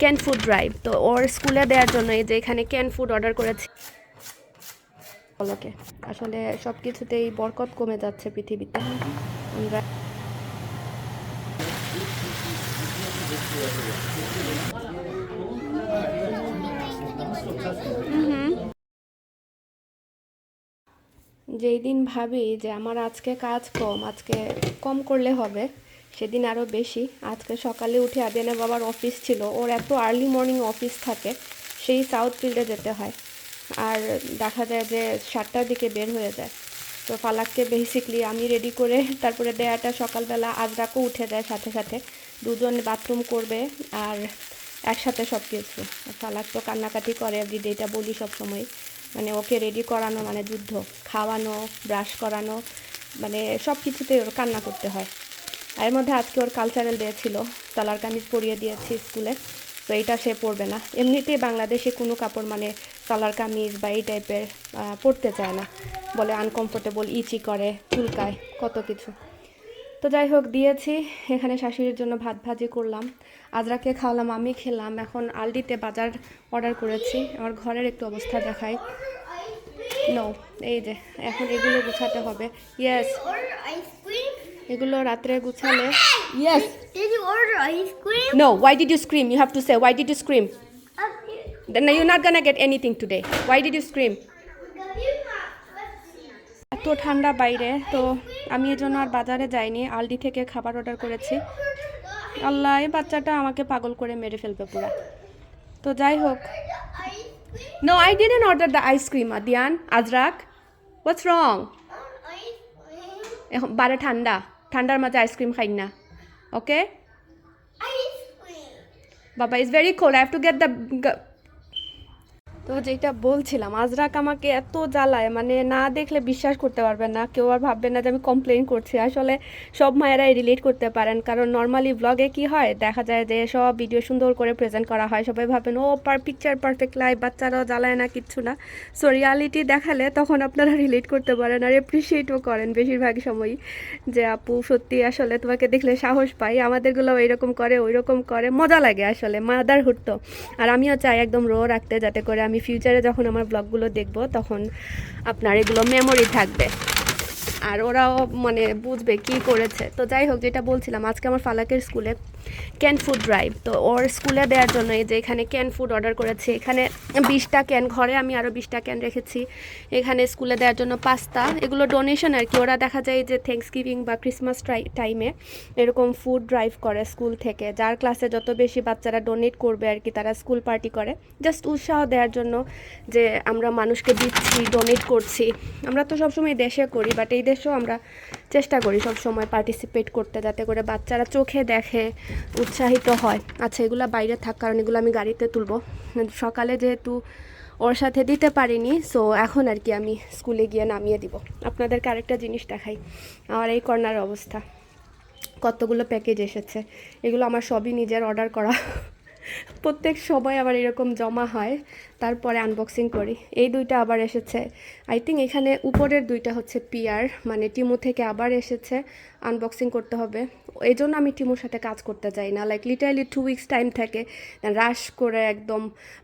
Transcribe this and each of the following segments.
Can food drive তো ওর স্কুলে দেওয়ার জন্য এই যে এখানে ক্যান ফুড অর্ডার করেছি। আসলে সব কিছুতেই বরকত কমে যাচ্ছে পৃথিবীতে। আমরা যেই দিন ভাবি যে আমার আজকে কাজ কম, আজকে কম করলে হবে সেদিন আরও বেশি। আজকে সকালে উঠে আদিয়ানের বাবার অফিস ছিল। ওর এত আর্লি মর্নিং অফিস থাকে, সেই সাউথ ফিল্ডে যেতে হয়। আর দেখা যায় যে সাতটার দিকে বের হয়ে যায়। তো ফালাককে বেসিকলি আমি রেডি করে তারপরে দেয়াটা সকালবেলা আজরাকও উঠে যায় সাথে সাথে। দুজন বাথরুম করবে আর একসাথে সব কিছু ফালাক তো কান্নাকাটি করে এভরিডে এটা বলি সব সময় মানে ওকে রেডি করানো মানে যুদ্ধ। খাওয়ানো ব্রাশ করানো মানে সব কিছুতে ওর কান্না করতে হয়। এর মধ্যে আজকে ওর কালচারাল ডে ছিল। তলার কামিজ পরিয়ে দিয়েছি স্কুলে তো এইটা সে পরবে না। এমনিতেই বাংলাদেশে কোনো কাপড় মানে তলার কামিজ বা এই টাইপের পরতে চায় না। বলে আনকমফোর্টেবল ইচি করে, চুলকায়, কত কিছু। তো যাই হোক, দিয়েছি। এখানে শাশুড়ির জন্য ভাত ভাজি করলাম। আজরাকে খাওয়ালাম, আমি খেলাম। এখন আলডিতে বাজার অর্ডার করেছি। আমার ঘরের একটু অবস্থা দেখাই। নো এই যে, এখন এগুলো গুছাতে হবে। ইয়েস? এগুলো রাত্রে গুছালে yes? No why did you scream you have to say why did you scream you- Then you're not gonna get anything today. Why did you এত ঠান্ডা বাইরে তো আমি এর জন্য আর বাজারে যাইনি। আলডি থেকে খাবার অর্ডার করেছি। আল্লাহ এই বাচ্চাটা আমাকে পাগল করে মেরে ফেলবে পুরা। তো যাই হোক। No I didn't order the ice cream Adiyan Azraq what's wrong এখন বারে ঠান্ডা। ঠান্ডার মাঝে আইসক্রিম খাই না ওকে বাবা is very cold I have to get the তো যেটা বলছিলাম, আজরাক আমাকে এত জ্বালায় মানে না দেখলে বিশ্বাস করতে পারবেন না, কেউ আর ভাববে না যে আমি কমপ্লেন করছি। আসলে সব মায়েরাই রিলেট করতে পারেন, কারণ নর্মালি ব্লগে কি হয়, দেখা যায় যে সব ভিডিও সুন্দর করে প্রেজেন্ট করা হয়, সবাই ভাবেন, ও পার পিকচার পারফেক্ট লাইফ বাচ্চারাও জ্বালায় না কিচ্ছু না। সো রিয়ালিটি দেখালে তখন আপনারা রিলেট করতে পারেন আর এপ্রিসিয়েটও করেন বেশিরভাগ সময়ই যে, আপু, সত্যি আসলে তোমাকে দেখলে সাহস পাই আমাদেরগুলো এরকম করে ওই রকম করে। মজা লাগে আসলে মাদারহুড তো। আর আমিও চাই একদম রো রাখতে, যাতে করে আমি ফিউচারে যখন আমার ব্লগগুলো দেখব, তখন আপনার এগুলো মেমোরি থাকবে। আর ওরাও মানে বুঝবে কি করেছে। তো যাই হোক, যেটা বলছিলাম, আজকে আমার ফালাকের স্কুলে ক্যান ফুড ড্রাইভ তো ওর স্কুলে দেওয়ার জন্য এই যে এখানে ক্যান ফুড অর্ডার করেছি। এখানে বিশটা ক্যান ঘরে আমি আরও বিশটা ক্যান রেখেছি। এখানে স্কুলে দেওয়ার জন্য পাস্তা। এগুলো ডোনেশন আর কি। ওরা দেখা যায় যে থ্যাংকস গিভিং বা ক্রিসমাস টাইমে এরকম ফুড ড্রাইভ করে স্কুল থেকে। যার ক্লাসে যত বেশি বাচ্চারা ডোনেট করবে আর কি, তারা স্কুল পার্টি করে। জাস্ট উৎসাহ দেওয়ার জন্য যে আমরা মানুষকে দিচ্ছি ডোনেট করছি। আমরা তো সবসময় দেশে করি বাট এই দেশেও আমরা চেষ্টা করি সব সময় পার্টিসিপেট করতে, যাতে করে বাচ্চারা চোখে দেখে উৎসাহিত হয়। আচ্ছা এগুলো বাইরে থাক, কারণ এগুলো আমি গাড়িতে তুলব। সকালে যেহেতু ওর সাথে দিতে পারিনি সো এখন আর কি আমি স্কুলে গিয়ে নামিয়ে দিব। আপনাদেরকে আরেকটা জিনিস দেখাই। আমার এই কর্নার অবস্থা। কতগুলো প্যাকেজ এসেছে। এগুলো আমার সবই নিজের অর্ডার করা। প্রত্যেক সময় আবার এরকম জমা হয়, তারপরে আনবক্সিং করি। এই দুইটা আবার এসেছে। আই থিঙ্ক এখানে উপরের দুইটা হচ্ছে পিয়ার মানে টিমু থেকে আবার এসেছে আনবক্সিং করতে হবে। এই জন্য আমি টিমুর সাথে কাজ করতে চাই না। Like literally two weeks time থাকে। রাশ করে একদম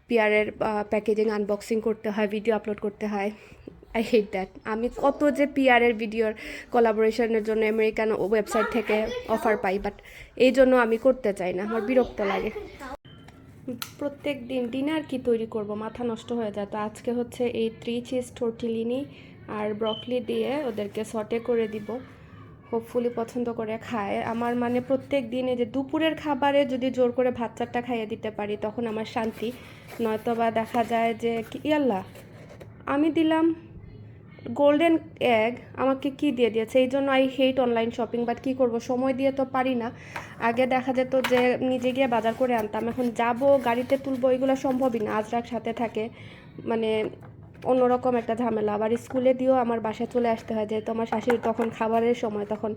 পিয়ারের প্যাকেজিং আনবক্সিং করতে হয় ভিডিও আপলোড করতে হয়। আই হেট দ্যাট আমি কত যে পিআরের ভিডিওর কোলাবোরেশনের জন্য আমেরিকান ওয়েবসাইট থেকে অফার পাই বাট এই জন্য আমি করতে চাই না। আমার বিরক্ত লাগে। প্রত্যেক দিন ডিনার কি তৈরি করব? মাথা নষ্ট হয়ে যায়। তো আজকে হচ্ছে এই থ্রি চিজ টোর্টিলিনি আর ব্রকলি দিয়ে ওদেরকে সটে করে দিব। হোপফুলি পছন্দ করে খায়। আমার মানে প্রত্যেক দিনে যে দুপুরের খাবারে যদি জোর করে ভাত চারটা খাইয়ে দিতে পারি, তখন আমার শান্তি। নয়তো বা দেখা যায় যে ইয়াল্লা, আমি দিলাম গোল্ডেন এগ আমাকে কি দিয়ে দিয়েছে? এই জন্য I hate online shopping but কী করব? সময় দিয়ে তো পারি না। আগে দেখা যেত যে নিজে গিয়ে বাজার করে আনতাম। এখন যাব, গাড়িতে তুলবো, এগুলো সম্ভবই না। আজরাক সাথে থাকে মানে অন্যরকম একটা ঝামেলা। আবার স্কুলে দিয়েও আমার বাসায় চলে আসতে হয়। যেহেতু আমার শাশুড়ি তখন খাবারের সময় তখন,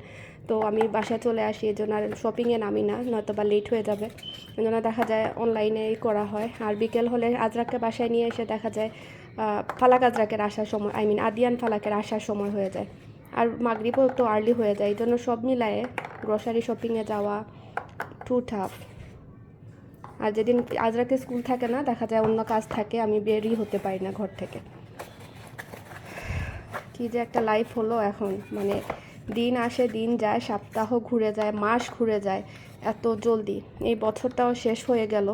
তো আমি বাসায় চলে আসি। এই জন্য আর শপিংয়ে নামি না নয়তো বা লেট হয়ে যাবে। এই জন্য দেখা যায় অনলাইনেই করা হয়। আর বিকেল হলে আজরাককে বাসায় নিয়ে এসে দেখা যায় আহ, ফালাক আজরাকের আসার সময় আই মিন আদিয়ান ফালাকের আসার সময় হয়ে যায়। আর মাগরিবও একটু আর্লি হয়ে যায় এই জন্য সব মিলায়ে গ্রসারি শপিংয়ে যাওয়া টু টাফ আর যেদিন আজরাকে স্কুল থাকে না দেখা যায় অন্য কাজ থাকে আমি বেরই হতে পারি না ঘর থেকে। কি যে একটা লাইফ হলো এখন মানে দিন আসে দিন যায় সপ্তাহ ঘুরে যায় মাস ঘুরে যায় এত জলদি। এই বছরটাও শেষ হয়ে গেল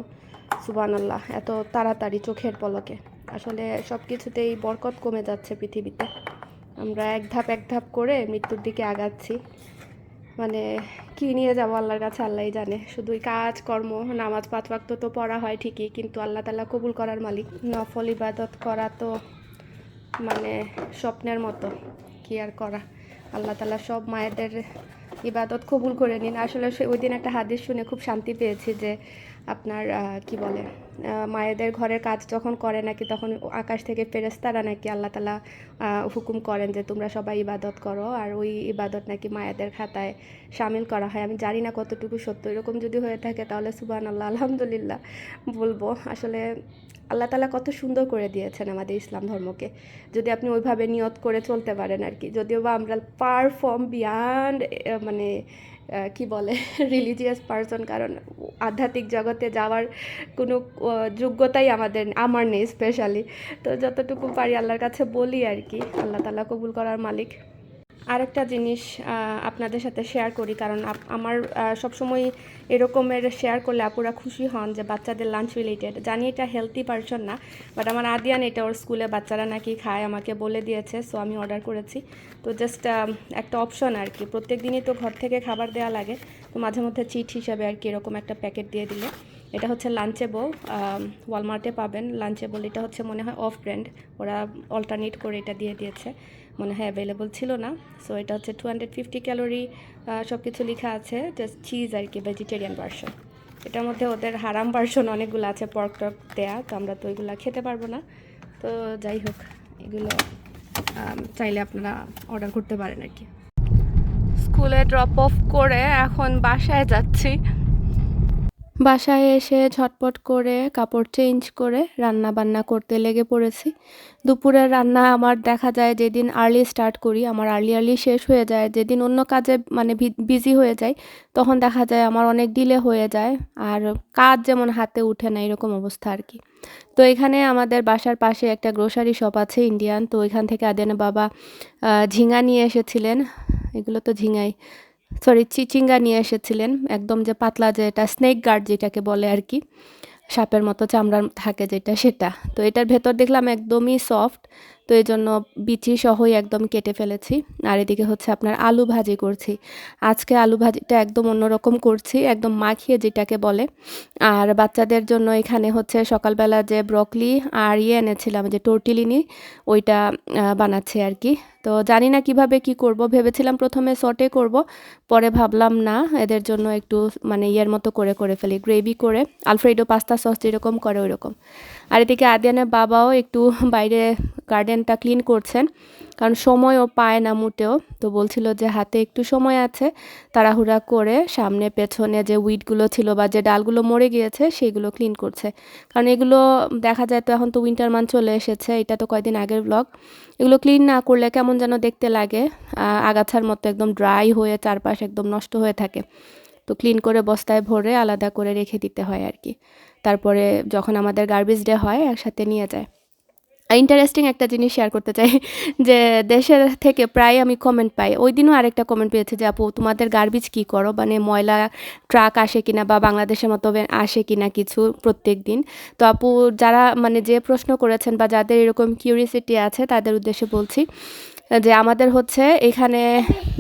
সুবানাল্লাহ এত তাড়াতাড়ি চোখের পলকে। আসলে সব কিছুতেই বরকত কমে যাচ্ছে পৃথিবীতে। আমরা এক ধাপ এক ধাপ করে মৃত্যুর দিকে আগাচ্ছি। মানে কি নিয়ে যাব আল্লাহর কাছে আল্লাহই জানে। শুধুই কাজ, কর্ম, নামাজ পাঁচ ওয়াক্ত তো পড়া হয় ঠিকই, কিন্তু আল্লাহ তালা কবুল করার মালিক। নফল ইবাদত করা তো মানে স্বপ্নের মতো। কি আর করা? আল্লাহ তালা সব মায়েদের ইবাদত কবুল করে নিন। আসলে সে- ওই দিন একটা হাদিস শুনে খুব শান্তি পেয়েছি যে আপনার কি বলে মায়েদের ঘরের কাজ যখন করে নাকি তখন আকাশ থেকে ফেরেস্তারা নাকি আল্লাহ তালা হুকুম করেন যে তোমরা সবাই ইবাদত করো। আর ওই ইবাদত নাকি মায়েদের খাতায় সামিল করা হয়। আমি জানি না কতটুকু সত্য। এরকম যদি হয়ে থাকে তাহলে সুবান আল্লাহ আলহামদুলিল্লাহ বলব। আসলে আল্লাহ তালা কত সুন্দর করে দিয়েছেন আমাদের ইসলাম ধর্মকে। যদি আপনি ওইভাবে নিয়ত করে চলতে পারেন আর কি। যদিও বা আমরা পারফর্ম বিয়ান্ড মানে কি বলে রিলিজিয়াস পার্সন কারণ আধ্যাত্মিক জগতে যাওয়ার কোনো যোগ্যতাই আমাদের, আমার নেই স্পেশালি তো যতটুকু পারি আল্লাহর কাছে বলি আর কি। আল্লাহ তালা কবুল করার মালিক। আরেকটা জিনিস আপনাদের সাথে শেয়ার করি, কারণ আমার সবসময় এরকমের শেয়ার করলে আপুরা খুশি হন যে বাচ্চাদের লাঞ্চ রিলেটেড জানি এটা হেলদি পারসন না বাট আমার আদিয়ান এটা ওর স্কুলে বাচ্চারা নাকি খায়, আমাকে বলে দিয়েছে সো আমি অর্ডার করেছি। তো জাস্ট একটা অপশন আর কি, প্রত্যেক দিনই তো ঘর থেকে খাবার দেওয়া লাগে, তো মাঝে মধ্যে চিট হিসাবে আর কি এরকম একটা প্যাকেট দিয়ে দিলে। এটা হচ্ছে লাঞ্চেবল ওয়ালমার্টে পাবেন। লাঞ্চেবল এটা হচ্ছে মনে হয় অফ ব্র্যান্ড ওরা অল্টারনেট করে এটা দিয়ে দিয়েছে। মনে হয় অ্যাভেলেবল ছিল না। সো এটা হচ্ছে টু হান্ড্রেড ফিফটি ক্যালোরি সব কিছু লেখা আছে জাস্ট চিজ আর কি ভেজিটেরিয়ান ভার্সন এটার মধ্যে ওদের হারাম ভার্সন অনেকগুলো আছে পর্ক টর্ক দেয়া, তো আমরা তো ওইগুলো খেতে পারব না। তো যাই হোক, এগুলো চাইলে আপনারা অর্ডার করতে পারেন আর কি। স্কুলে ড্রপ অফ করে এখন বাসায় যাচ্ছি। বাসায় এসে ঝটপট করে কাপড় চেঞ্জ করে রান্না বান্না করতে লেগে পড়েছি। দুপুরের রান্না আমার দেখা যায় যেদিন আর্লি স্টার্ট করি, আমার আর্লি আর্লি শেষ হয়ে যায়, যেদিন অন্য কাজে মানে বিজি হয়ে যায় তখন দেখা যায় আমার অনেক ডিলে হয়ে যায়, আর কাজ যেমন হাতে উঠে না, এরকম অবস্থা আর কি। তো এখানে আমাদের বাসার পাশে একটা গ্রোসারি শপ আছে ইন্ডিয়ান তো এখান থেকে আদেনে বাবা ঝিঙা নিয়ে এসেছিলেন। এগুলো তো ঝিঙাই সরি চিচিঙ্গা নিয়ে এসেছিলেন, একদম যে পাতলা যে এটা স্নেক গার্ড যেটাকে বলে আর কি, সাপের মতো চামড়ার থাকে যেটা, সেটা। তো এটার ভেতর দেখলাম একদমই সফট তো এই জন্য বিচি সহই একদম কেটে ফেলেছি। আর এদিকে হচ্ছে আপনার আলু ভাজি করছি। আজকে আলু ভাজিটা একদম অন্যরকম করছি, একদম মাখিয়ে যেটাকে বলে। আর বাচ্চাদের জন্য এখানে হচ্ছে সকালবেলা যে ব্রকলি আর ইয়ে এনেছিলাম, যে টোরটিলিনি, ওইটা বানাচ্ছি আর কি। তো জানি না কীভাবে কি করব, ভেবেছিলাম প্রথমে সটে করব, পরে ভাবলাম না, এদের জন্য একটু মানে ইয়ের মতো করে করে ফেলি। গ্রেভি করে, আলফ্রেডো পাস্তা সস যেরকম করে ওই রকম আর এদিকে আদিয়ানের বাবাও একটু বাইরে গার্ডেনটা ক্লিন করছেন, কারণ সময়ও পায় না মোটেও। তো বলছিল যে হাতে একটু সময় আছে, তাড়াহুড়া করে সামনে পেছনে যে উইডগুলো ছিল বা যে ডালগুলো মরে গিয়েছে সেইগুলো ক্লিন করছে। কারণ এগুলো দেখা যায় তো এখন তো উইন্টার মান চলে এসেছে, এটা তো কয়দিন আগের ব্লগ। এগুলো ক্লিন না করলে কেমন যেন দেখতে লাগে আগাছার মতো একদম ড্রাই হয়ে চারপাশ একদম নষ্ট হয়ে থাকে। তো ক্লিন করে বস্তায় ভরে আলাদা করে রেখে দিতে হয় আর কি। তারপরে যখন আমাদের গার্বেজ ডে হয়, একসাথে নিয়ে যায়। ইন্টারেস্টিং একটা জিনিস শেয়ার করতে চাই, যে দেশের থেকে প্রায় আমি কমেন্ট পাই। ওই দিনও আরেকটা কমেন্ট পেয়েছি যে, আপু, তোমাদের গার্বেজ কী করো? মানে ময়লা ট্রাক আসে কিনা বা বাংলাদেশের মতো আসে কিনা কিছু প্রত্যেক দিন? তো আপু, যারা মানে যে প্রশ্ন করেছেন বা যাদের এরকম কিউরিয়াসিটি আছে, তাদের উদ্দেশ্যে বলছি যে আমাদের হচ্ছে এখানে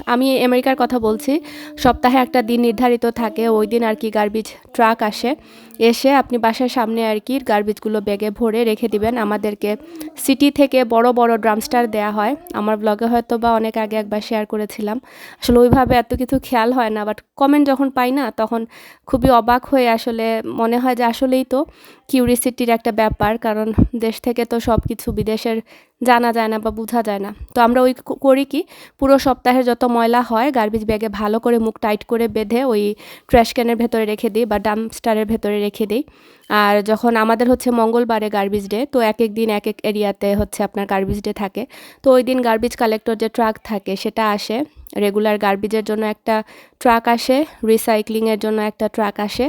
আমি আমেরিকার কথা বলছি। সপ্তাহে একটা দিন নির্ধারিত থাকে, ওই দিন আর কি গার্বেজ ট্রাক আসে। এসে আপনি বাসার সামনে আর কি গার্বেজগুলো ব্যাগে ভরে রেখে দিবেন। আমাদেরকে সিটি থেকে বড় বড় ড্রামস্টার দেয়া হয়। আমার ব্লগে হয়তো বা অনেক আগে একবার শেয়ার করেছিলাম। আসলে ওইভাবে এত কিছু খেয়াল হয় না বাট কমেন্ট যখন পাই না, তখন খুবই অবাক হয়ে আসলে মনে হয় যে আসলেই তো। কিউরিসিটির একটা ব্যাপার, কারণ দেশ থেকে তো সব কিছু বিদেশের জানা যায় না বা বোঝা যায় না। তো আমরা ওই করি কি, পুরো সপ্তাহে যত ময়লা হয় গার্বেজ ব্যাগে ভালো করে মুখ টাইট করে বেঁধে ওই ট্র্যাশ ক্যানের ভেতরে রেখে দিই বা ডাম্পস্টারের ভেতরে রেখে দিই। আর যখন আমাদের হচ্ছে মঙ্গলবারে গার্বেজ ডে তো এক এক দিন এক এক এরিয়াতে হচ্ছে আপনার গার্বেজ ডে থাকে। তো ওই দিন গার্বেজ কালেক্টর যে ট্রাক থাকে, সেটা আসে। রেগুলার গার্বেজের জন্য একটা ট্রাক আসে রিসাইক্লিংয়ের জন্য একটা ট্রাক আসে।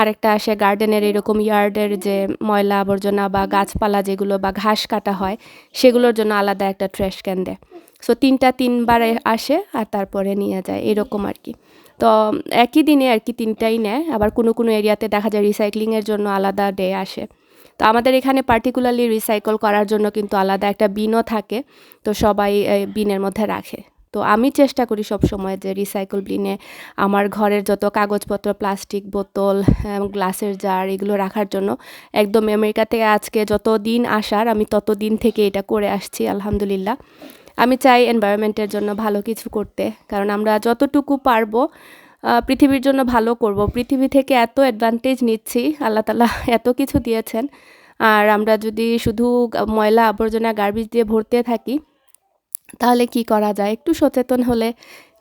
আরেকটা আসে গার্ডেনের এরকম ইয়ার্ডের যে ময়লা আবর্জনা বা গাছপালা যেগুলো বা ঘাস কাটা হয়, সেগুলোর জন্য আলাদা একটা ট্র্যাশ ক্যান দেয়। সো তিনটা তিনবার আসে আর তারপরে নিয়ে যায়, এরকম আর কি। তো একই দিনে আর কি তিনটাই নেয়, আবার কোনো কোনো এরিয়াতে দেখা যায় রিসাইক্লিংয়ের জন্য আলাদা ডে আসে। তো আমাদের এখানে পার্টিকুলারলি রিসাইকেল করার জন্য কিন্তু আলাদা একটা বিনও থাকে, তো সবাই বিনের মধ্যে রাখে। তো আমি চেষ্টা করি সব সময় যে রিসাইকেল বিনে আমার ঘরের যত কাগজপত্র প্লাস্টিক বোতল গ্লাসের জার এগুলো রাখার জন্য। একদম আমেরিকা থেকে আজকে যত দিন আসার, আমি তত দিন থেকে এটা করে আসছি, আলহামদুলিল্লাহ। আমি চাই এনভায়রনমেন্টের জন্য ভালো কিছু করতে। কারণ আমরা যতটুকু পারব পৃথিবীর জন্য ভালো করব। পৃথিবী থেকে এত অ্যাডভান্টেজ নিচ্ছি, আল্লাহ তালা এত কিছু দিয়েছেন। আর আমরা যদি শুধু ময়লা আবর্জনা গার্বেজ দিয়ে ভরতে থাকি, তাহলে কি করা যায়? একটু সচেতন হলে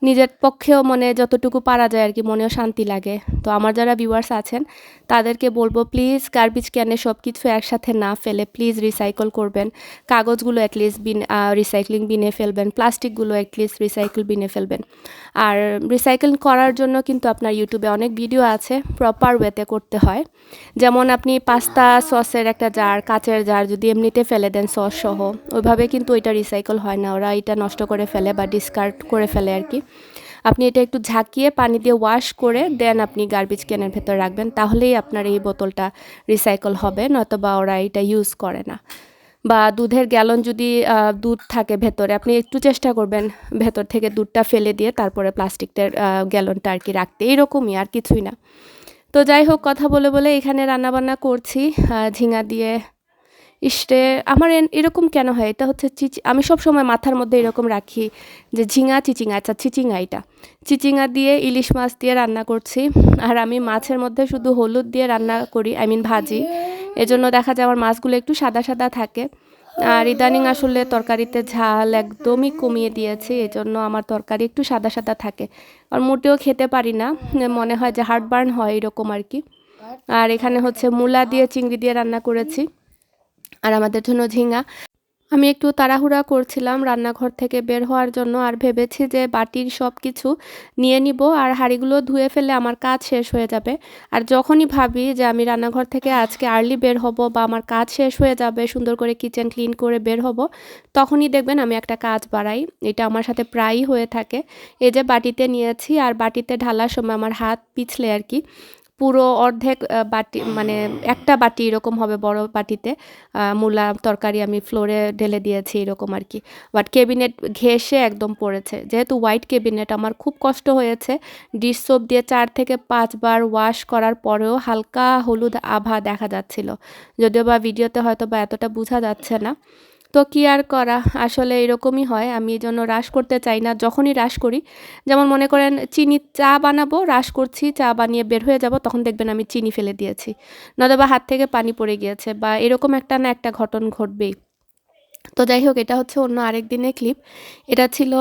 নিজের পক্ষেও মনে যতটুকু পারা যায় আর কি, মনেও শান্তি লাগে। তো আমার যারা ভিউয়ার্স আছেন, তাদেরকে বলব প্লিজ গার্বেজ ক্যানে সব কিছু একসাথে না ফেলে প্লিজ রিসাইকেল করবেন। কাগজগুলো অ্যাটলিস্ট বিন রিসাইক্লিং বিনে ফেলবেন প্লাস্টিকগুলো অ্যাটলিস্ট রিসাইকেল বিনে ফেলবেন। আর রিসাইকেল করার জন্য কিন্তু আপনার ইউটিউবে অনেক ভিডিও আছে প্রপার ওয়েতে করতে হয়। যেমন আপনি পাস্তা সসের একটা জার কাচের জার যদি এমনিতে ফেলে দেন সস সহ ওইভাবে কিন্তু ওইটা রিসাইকেল হয় না। ওরা এটা নষ্ট করে ফেলে বা ডিসকার্ড করে ফেলে আর কি। আপনি এটা একটু ঝাঁকিয়ে পানি দিয়ে ওয়াশ করে দেন আপনি গার্বেজ ক্যানের ভেতর রাখবেন, তাহলেই আপনার এই বোতলটা রিসাইকেল হবে, নয়তোবা ওরা এটা ইউজ করে না। বা দুধের গ্যালন যদি দুধ থাকে ভেতরে, আপনি একটু চেষ্টা করবেন ভেতর থেকে দুধটা ফেলে দিয়ে তারপরে প্লাস্টিকটার গ্যালনটা আর কি রাখতে। এরকমই আর কিছুই না। তো যাই হোক, কথা বলে বলে এখানে রান্নাবান্না করছি। ঝিঙা দিয়ে ইসরে আমার এরকম কেন হয়? এটা হচ্ছে চিচি, আমি সব সময় মাথার মধ্যে এরকম রাখি যে ঝিঙা, চিচিঙা আচ্ছা চিচিঙা এটা। চিচিঙা দিয়ে ইলিশ মাছ দিয়ে রান্না করছি, আর আমি মাছের মধ্যে শুধু হলুদ দিয়ে রান্না করি, আই মিন ভাজি। এজন্য দেখা যায় আমার মাছগুলো একটু সাদা সাদা থাকে। আর ইদানিং আসলে তরকারিতে ঝাল একদমই কমিয়ে দিয়েছি এই জন্য আমার তরকারি একটু সাদা সাদা থাকে। আর মোটেও খেতে পারি না, মনে হয় যে হার্টবার্ন হয় এরকম আর কি। আর এখানে হচ্ছে মূলা দিয়ে চিংড়ি দিয়ে রান্না করেছি। আর আমাদের জন্য ঝিঙ্গা। আমি একটু তাড়াহুড়া করছিলাম রান্নাঘর থেকে বের হওয়ার জন্য আর ভেবেছি যে বাটির সব কিছু নিয়ে নিব আর হাঁড়িগুলো ধুয়ে ফেলে আমার কাজ শেষ হয়ে যাবে। আর যখনই ভাবি যে আমি রান্নাঘর থেকে আজকে আর্লি বের হব বা আমার কাজ শেষ হয়ে যাবে, সুন্দর করে কিচেন ক্লিন করে বের হব, তখনই দেখবেন আমি একটা কাজ বাড়াই। এটা আমার সাথে প্রায়ই হয়ে থাকে। এই যে বাটিতে নিয়েছি আর বাটিতে ঢালার সময় আমার হাত পিছলে আর কি। পুরো অর্ধেক বাটি মানে একটা বাটি এরকম হবে বড় বাটিতে। মূলা তরকারি আমি ফ্লোরে ঢেলে দিয়েছি এরকম আর কি। বাট কেবিনেট ঘেসে একদম পড়েছে। যেহেতু হোয়াইট কেবিনেট আমার খুব কষ্ট হয়েছে ডিশ সোপ দিয়ে চার থেকে পাঁচবার ওয়াশ করার পরেও হালকা হলুদ আভা দেখা যাচ্ছিল। যদিও বা ভিডিওতে হয়তো বা এতটা বোঝা যাচ্ছে না। তো কি আর করা? আসলে এরকমই হয়। আমি এই জন্য রাশ করতে চাই না। যখনই রাশ করি, যেমন মনে করেন চিনি চা বানাবো, রাশ করছি, চা বানিয়ে বের হয়ে যাব, তখন দেখবেন আমি চিনি ফেলে দিয়েছি। নয়তো বা হাত থেকে পানি পড়ে গিয়েছে বা এরকম একটা না একটা ঘটন ঘটবেই। তো যাই হোক, এটা হচ্ছে অন্য আরেক দিনের ক্লিপ। এটা ছিল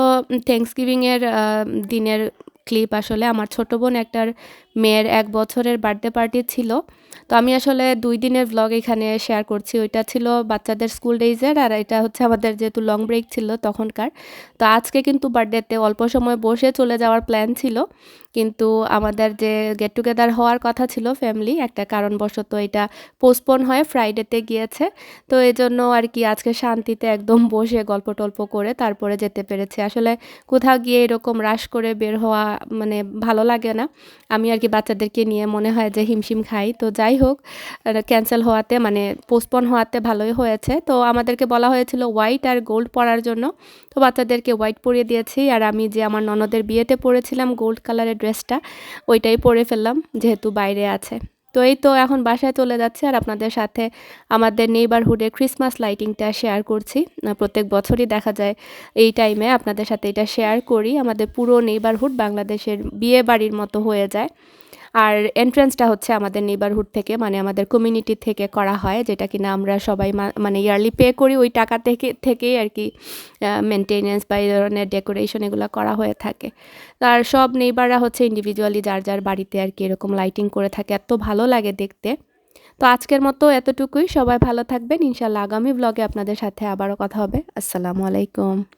থ্যাংকস গিভিংয়ের দিনের ক্লিপ। আসলে আমার ছোট বোন একটার মেয়ের এক বছরের বার্থডে পার্টি ছিল। তো আমি আসলে দুই দিনের ব্লগ এখানে শেয়ার করছি। ওইটা ছিল বাচ্চাদের স্কুল ডেইজের আর এটা হচ্ছে আমাদের যেহেতু লং ব্রেক ছিল তখনকার। তো আজকে কিন্তু বার্থডেতে অল্প সময় বসে চলে যাওয়ার প্ল্যান ছিল। কিন্তু আমাদের যে গেট টুগেদার হওয়ার কথা ছিল ফ্যামিলি একটা কারণবশত এটা পোস্টপোন হয়ে ফ্রাইডেতে গিয়েছে। তো এই জন্য আর কি আজকে শান্তিতে একদম বসে গল্প টল্প করে তারপরে যেতে পেরেছি। আসলে কোথাও গিয়ে এরকম রাশ করে বের হওয়া মানে ভালো লাগে না। আমি আর কি বাচ্চাদেরকে নিয়ে মনে হয় যে হিমশিম খাই। তো যাই হোক ক্যান্সেল হওয়াতে মানে পোস্টপন হওয়াতে ভালোই হয়েছে। তো আমাদেরকে বলা হয়েছিল হোয়াইট আর গোল্ড পরার জন্য। তো বাচ্চাদেরকে হোয়াইট পরিয়ে দিয়েছি। আর আমি যে আমার ননদের বিয়েতে পরেছিলাম গোল্ড কালারের ড্রেসটা ওইটাই পরে ফেললাম, যেহেতু বাইরে আছে। তো এই তো এখন বাসায় চলে যাচ্ছে। আর আপনাদের সাথে আমাদের নেইবারহুডে ক্রিসমাস লাইটিংটা শেয়ার করছি। প্রত্যেক বছরই দেখা যায় এই টাইমে আপনাদের সাথে এটা শেয়ার করি। আমাদের পুরো নেইবারহুড বাংলাদেশের বিয়ে বাড়ির মতো হয়ে যায়। আর এন্ট্রান্সটা হচ্ছে আমাদের নেইবারহুড থেকে মানে আমাদের কমিউনিটি থেকে করা হয়, যেটা কিনা আমরা সবাই মানে ইয়ারলি পে করি ওই টাকা থেকে, থেকেই আর কি মেনটেনেন্স বা এই ধরনের ডেকোরেশন এগুলো করা হয়ে থাকে। আর সব নেইবাররা হচ্ছে ইন্ডিভিজুয়ালি যার যার বাড়িতে আর কি এরকম লাইটিং করে থাকে, এত ভালো লাগে দেখতে। তো আজকের মতো এতটুকুই, সবাই ভালো থাকবেন, ইনশাল্লাহ আগামী ব্লগে আপনাদের সাথে আবারও কথা হবে। আসসালামু আলাইকুম।